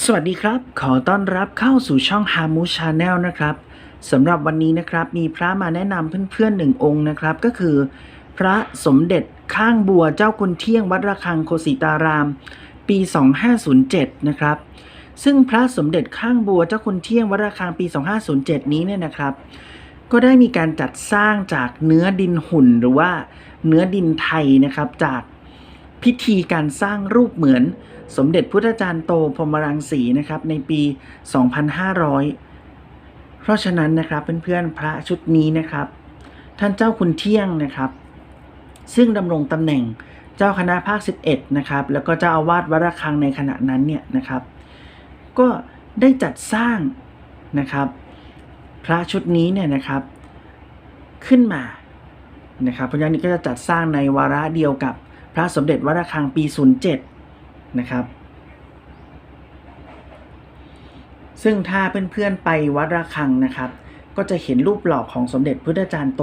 สวัสดีครับ ขอต้อนรับเข้าสู่ช่อง h a m u Channel นะครับสำหรับวันนี้นะครับมีพระมาแนะนำเพื่อนๆหนึ่งองค์นะครับ ก็คือ พระสมเด็จข้างบัวเจ้าคุณเที่ยงวัดระฆังโคสิตาราม ปี 2507 นะครับ ซึ่งพระสมเด็จข้างบัวเจ้าคุณเที่ยงวัดระฆังปี 2507 นี้เนี่ยนะครับ ก็ได้มีการจัดสร้างจากเนื้อดินหุ่นหรือว่าเนื้อดินไทยนะครับจาก พิธีการสร้างรูปเหมือนสมเด็จพุทธจารย์โตพรหมรังสีนะครับในปี 2500 เพราะฉะนั้นนะครับเพื่อนๆพระชุดนี้นะครับ ท่านเจ้าคุณเที่ยงนะครับ ซึ่งดำรงตำแหน่งเจ้าคณะภาค 11 นะครับ แล้วก็เจ้าอาวาสวัดระฆังในขณะนั้นเนี่ยนะครับ ก็ได้จัดสร้างนะครับ พระชุดนี้เนี่ยนะครับขึ้นมานะครับเพราะฉะนั้นก็จะจัดสร้างในวาระเดียวกับ พระสมเด็จวัดระฆังปี 07 นะครับ ซึ่งถ้าเพื่อนๆไปวัดระฆังนะครับ ก็จะเห็นรูปหล่อของสมเด็จพุทธจารย์โต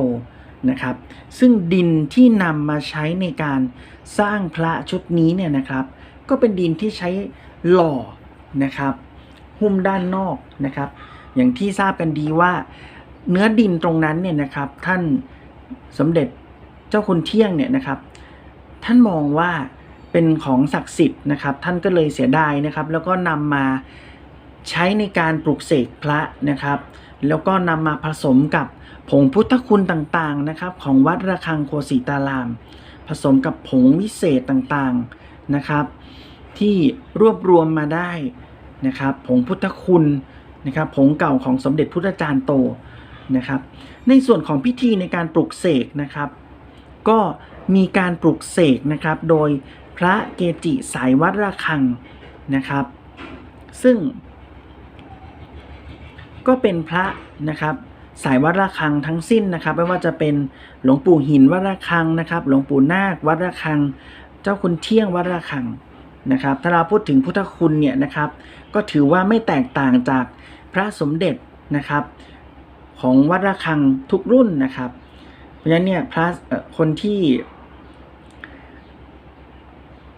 นะครับ ซึ่งดินที่นำมาใช้ในการสร้างพระชุดนี้เนี่ยนะครับ ก็เป็นดินที่ใช้หล่อนะครับ หุ้มด้านนอกนะครับ อย่างที่ทราบกันดีว่าเนื้อดินตรงนั้นเนี่ยนะครับ ท่านสมเด็จเจ้าคุณเที่ยงเนี่ยนะครับ ท่านมองว่าเป็นของศักดิ์สิทธิ์นะครับ ท่านก็เลยเสียดายนะครับ แล้วก็นำมาใช้ในการปลุกเสกพระนะครับ แล้วก็นำมาผสมกับผงพุทธคุณต่างๆนะครับ ของวัดระฆังโคสิตาราม ผสมกับผงวิเศษต่างๆนะครับ ที่รวบรวมมาได้นะครับ ผงพุทธคุณนะครับ ผงเก่าของสมเด็จพุทธจารย์โตนะครับ ในส่วนของพิธีในการปลุกเสกนะครับ ก็ มีการปลุกเสกนะครับ โดยพระเกจิสายวัดระฆังนะครับ ซึ่ง ก็เป็นพระนะครับ สายวัดระฆังทั้งสิ้นนะครับ ไม่ว่าจะเป็นหลวงปู่หินวัดระฆังนะครับ หลวงปู่นาควัดระฆัง เจ้าคุณเที่ยงวัดระฆังนะครับ ถ้าเราพูดถึงพุทธคุณเนี่ยนะครับ ก็ถือว่าไม่แตกต่างจากพระสมเด็จนะครับ ของวัดระฆังทุกรุ่นนะครับ เพราะฉะนั้นเนี่ยพระคนที่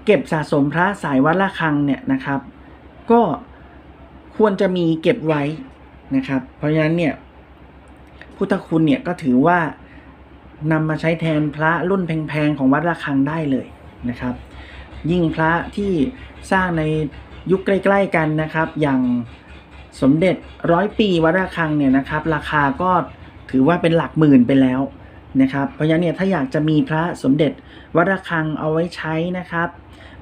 เก็บสะสมพระสายวัดระฆังเนี่ยนะครับ ก็ควรจะมีเก็บไว้นะครับ เพราะฉะนั้นเนี่ยพุทธคุณเนี่ยก็ถือว่านำมาใช้แทนพระรุ่นแพงๆของวัดระฆังได้เลยนะครับ ยิ่งพระที่สร้างในยุคใกล้ ๆกันนะครับ อย่างสมเด็จร้อยปีวัดระฆังเนี่ยนะครับ ราคาก็ถือว่าเป็นหลักหมื่นไปแล้ว นะครับ เพราะฉะนั้นเนี่ยถ้าอยากจะมีพระสมเด็จวัดระฆังเอาไว้ใช้นะครับ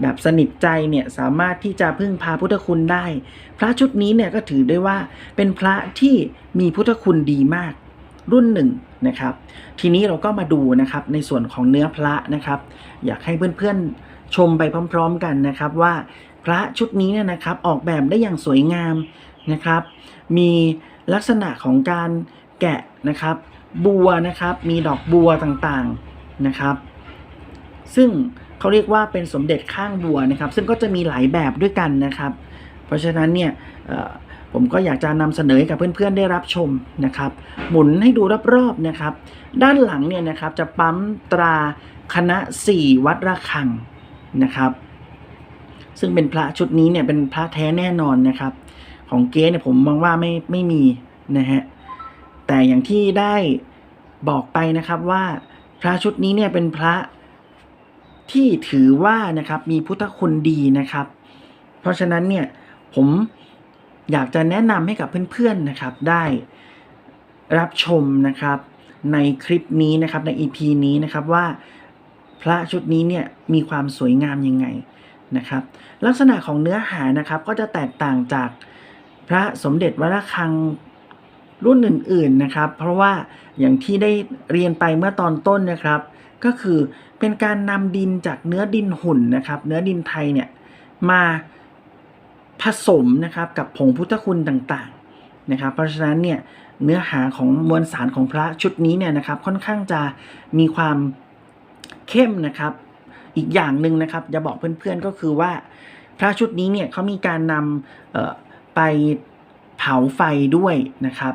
แบบสนิทใจเนี่ยสามารถที่จะพึ่งพาพุทธคุณได้ พระชุดนี้เนี่ยก็ถือได้ว่าเป็นพระที่มีพุทธคุณดีมากรุ่นหนึ่งนะครับ ทีนี้เราก็มาดูนะครับในส่วนของเนื้อพระนะครับ อยากให้เพื่อนๆชมไปพร้อม ๆ กันนะครับว่าพระชุดนี้เนี่ยนะครับออกแบบได้อย่างสวยงามนะครับ มีลักษณะของการแกะนะครับ บัวนะครับ มีดอกบัวต่างๆนะครับ ซึ่งเขาเรียกว่าเป็นสมเด็จข้างบัวนะครับ ซึ่งก็จะมีหลายแบบด้วยกันนะครับ เพราะฉะนั้นเนี่ยผมก็อยากจะนำเสนอให้กับเพื่อนๆได้รับชมนะครับ หมุนให้ดูรอบๆนะครับ ด้านหลังเนี่ยนะครับจะปั๊มตราคณะสี่วัดระฆังนะครับ ซึ่งเป็นพระชุดนี้เนี่ยเป็นพระแท้แน่นอนนะครับ ของเก๊เนี่ยผมมองว่าไม่ไม่มีนะฮะ แต่อย่างที่ได้บอกไปนะครับว่าพระชุดนี้เนี่ยเป็นพระที่ถือว่านะครับมีพุทธคุณดีนะครับ เพราะฉะนั้นเนี่ยผมอยากจะแนะนำให้กับเพื่อนๆนะครับ ได้รับชมนะครับในคลิปนี้นะครับใน EP นี้นะครับว่าพระชุดนี้เนี่ยมีความสวยงามยังไงนะครับ ลักษณะของเนื้อหานะครับก็จะแตกต่างจากพระสมเด็จวระฆัง รุ่นอื่นๆนะครับ เพราะว่าอย่างที่ได้เรียนไปเมื่อตอนต้นนะครับ ก็คือเป็นการนำดินจากเนื้อดินหุ่นนะครับ เนื้อดินไทยเนี่ยมาผสมนะครับกับผงพุทธคุณต่างๆนะครับ เพราะฉะนั้นเนี่ยเนื้อหาของมวลสารของพระชุดนี้เนี่ยนะครับ ค่อนข้างจะมีความเข้มนะครับ อีกอย่างหนึ่งนะครับจะบอกเพื่อนๆก็คือว่าพระชุดนี้เนี่ยเขามีการนำไปเผาไฟด้วยนะครับ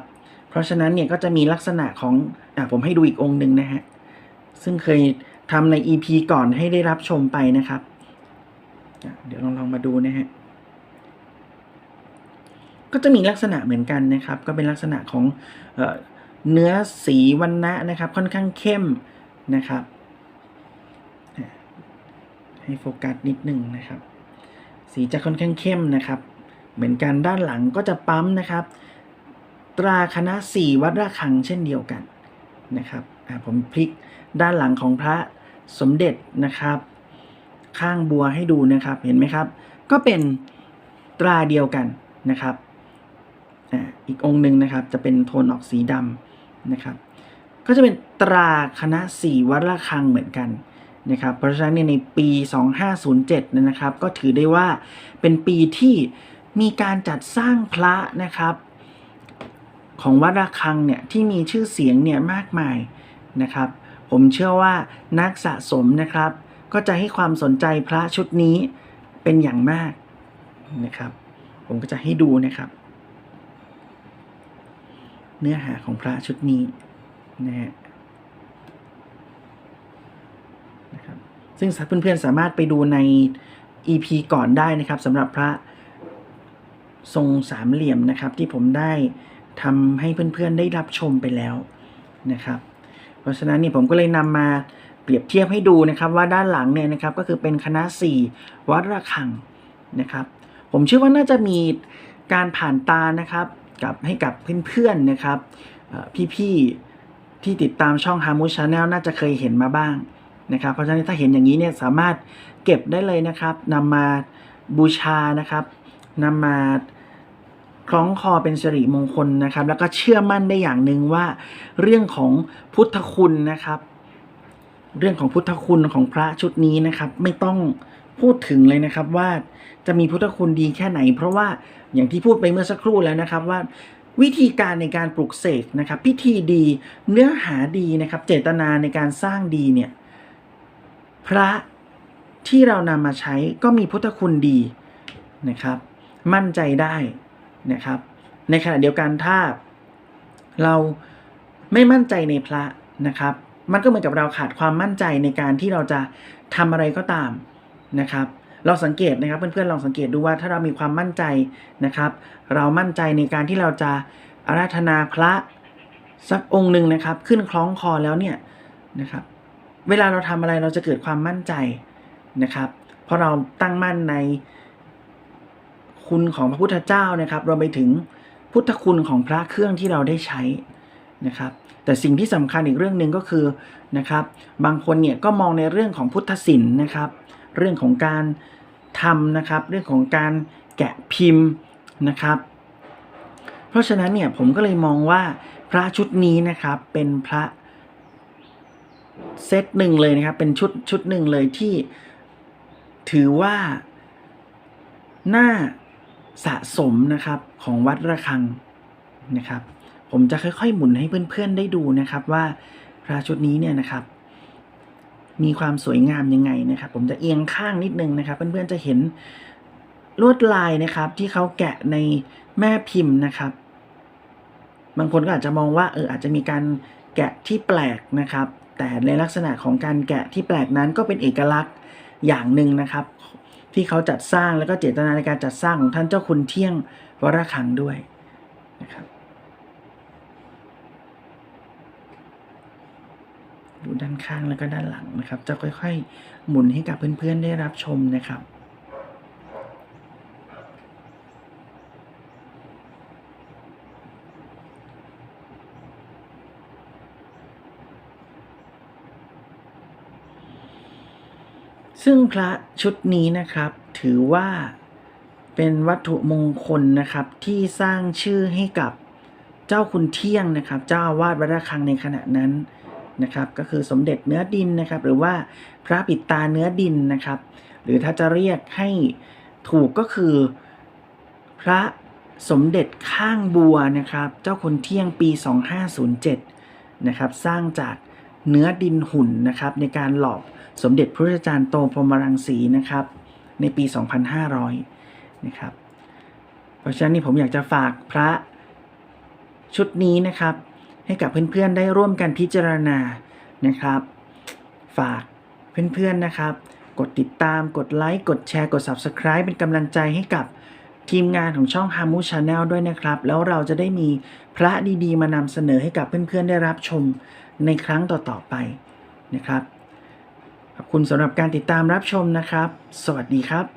เพราะฉะนั้นเนี่ยก็จะมีลักษณะของอะผมให้ดูอีกองค์หนึ่งนะฮะ ซึ่งเคยทำใน EP ก่อนให้ได้รับชมไปนะครับ เดี๋ยวลองลองมาดูนะฮะ ก็จะมีลักษณะเหมือนกันนะครับ ก็เป็นลักษณะของเออเนื้อสีวันนะนะครับ ค่อนข้างเข้มนะครับ ให้โฟกัสนิดหนึ่งนะครับ สีจะค่อนข้างเข้มนะครับ เหมือนกันด้านหลังก็จะปั๊มนะครับ ตราคณะสี่วัดระฆังเช่นเดียวกันนะครับผมพลิกด้านหลังของพระสมเด็จนะครับ ข้างบัวให้ดูนะครับเห็นไหมครับ ก็เป็นตราเดียวกันนะครับอ่าอีกองค์หนึ่งนะครับจะเป็นโทนออกสีดำนะครับ ก็จะเป็นตราคณะสี่วัดระฆังเหมือนกันนะครับเพราะฉะนั้นเนี่ยในปี 2507เนี่ยนะครับ ก็ถือได้ว่าเป็นปีที่มีการจัดสร้างพระนะครับ ของวัดระฆังเนี่ยที่มีชื่อเสียงเนี่ยมากมายนะครับ ผมเชื่อว่านักสะสมนะครับ ก็จะให้ความสนใจพระชุดนี้เป็นอย่างมากนะครับ ผมก็จะให้ดูนะครับ เนื้อหาของพระชุดนี้นะฮะนะครับซึ่งเพื่อนๆสามารถไปดูใน EP ก่อนได้นะครับสำหรับพระทรงสามเหลี่ยมนะครับที่ผมได้ ทำให้เพื่อนๆได้รับชมไปแล้วนะครับ เพราะฉะนั้นนี่ผมก็เลยนำมาเปรียบเทียบให้ดูนะครับว่าด้านหลังเนี่ยนะครับก็คือเป็นคณะ 4 วัดระฆังนะครับ ผมเชื่อว่าน่าจะมีการผ่านตานะครับกับให้กับเพื่อนๆนะครับพี่ๆที่ติดตามช่อง h a r m o o Channel น่าจะเคยเห็นมาบ้างนะครับ เพราะฉะนั้นถ้าเห็นอย่างนี้เนี่ยสามารถเก็บได้เลยนะครับนำมาบูชานะครับนำมา คล้องคอเป็นสิริมงคลนะครับ แล้วก็เชื่อมั่นได้อย่างหนึ่งว่า เรื่องของพุทธคุณนะครับ เรื่องของพุทธคุณของพระชุดนี้นะครับ ไม่ต้องพูดถึงเลยนะครับว่าจะมีพุทธคุณดีแค่ไหน เพราะว่าอย่างที่พูดไปเมื่อสักครู่แล้วนะครับว่าวิธีการในการปลุกเสกนะครับ พิธีดีเนื้อหาดีนะครับ เจตนาในการสร้างดีเนี่ย พระที่เรานำมาใช้ก็มีพุทธคุณดีนะครับ มั่นใจได้ นะครับ ในขณะเดียวกันถ้าเราไม่มั่นใจในพระนะครับ มันก็เหมือนกับเราขาดความมั่นใจในการที่เราจะทำอะไรก็ตามนะครับเราสังเกตนะครับเพื่อนๆลองสังเกตดูว่าถ้าเรามีความมั่นใจนะครับ เรามั่นใจในการที่เราจะอาราธนาพระสักองค์หนึ่งนะครับ ขึ้นคล้องคอแล้วเนี่ยนะครับ เวลาเราทำอะไรเราจะเกิดความมั่นใจนะครับ เพราะเราตั้งมั่นใน คุณของพระพุทธเจ้านะครับรวมไปถึงพุทธคุณของพระเครื่องที่เราได้ใช้นะครับ แต่สิ่งที่สำคัญอีกเรื่องหนึ่งก็คือนะครับ บางคนเนี่ยก็มองในเรื่องของพุทธศิลป์นะครับ เรื่องของการทำนะครับ เรื่องของการแกะพิมพ์นะครับ เพราะฉะนั้นเนี่ยผมก็เลยมองว่าพระชุดนี้นะครับเป็นพระเซตหนึ่งเลยนะครับ เป็นชุดชุดหนึ่งเลยที่ถือว่าน่า สะสมนะครับของวัดระฆังนะครับ ผมจะค่อยๆหมุนให้เพื่อนๆได้ดูนะครับว่าพระชุดนี้เนี่ยนะครับ มีความสวยงามยังไงนะครับ ผมจะเอียงข้างนิดนึงนะครับ เพื่อนๆจะเห็นลวดลายนะครับ ที่เขาแกะในแม่พิมพ์นะครับ บางคนก็อาจจะมองว่าเอออาจจะมีการแกะที่แปลกนะครับ แต่ในลักษณะของการแกะที่แปลกนั้นก็เป็นเอกลักษณ์อย่างหนึ่งนะครับ ที่เขาจัดสร้างแล้วก็เจตนาในการจัดสร้างของท่านเจ้าคุณเที่ยงวรคังด้วยนะครับดูด้านข้างแล้วก็ด้านหลังนะครับ จะค่อยๆ หมุนให้กับเพื่อนๆได้รับชมนะครับ ซึ่งพระชุดนี้นะครับ ถือว่าเป็นวัตถุมงคลนะครับที่สร้างชื่อให้กับเจ้าคุณเที่ยงนะครับ เจ้าอาวาสวัดระฆังในขณะนั้นนะครับ ก็คือสมเด็จเนื้อดินนะครับ หรือว่าพระปิดตาเนื้อดินนะครับ หรือถ้าจะเรียกให้ถูกก็คือพระสมเด็จข้างบัวนะครับ เจ้าคุณเที่ยงปี 2507นะครับ สร้างจากเนื้อดินหุ่นนะครับในการหลอบ สมเด็จพระอาจารย์โตพรหมรังสีนะครับ ในปี 2500 นะครับ เพราะฉะนั้นนี่ผมอยากจะฝากพระชุดนี้นะครับ ให้กับเพื่อนๆได้ร่วมกันพิจารณานะครับ ฝากเพื่อนๆนะครับ กดติดตามกดไลค์กดแชร์กด Subscribe เป็นกำลังใจให้กับทีมงานของช่อง h a m u Channel ด้วยนะครับ แล้วเราจะได้มีพระดีๆ มานำเสนอให้กับเพื่อนๆได้รับชมในครั้งต่อๆไปนะครับ ขอบคุณสำหรับการติดตามรับชมนะครับ สวัสดีครับ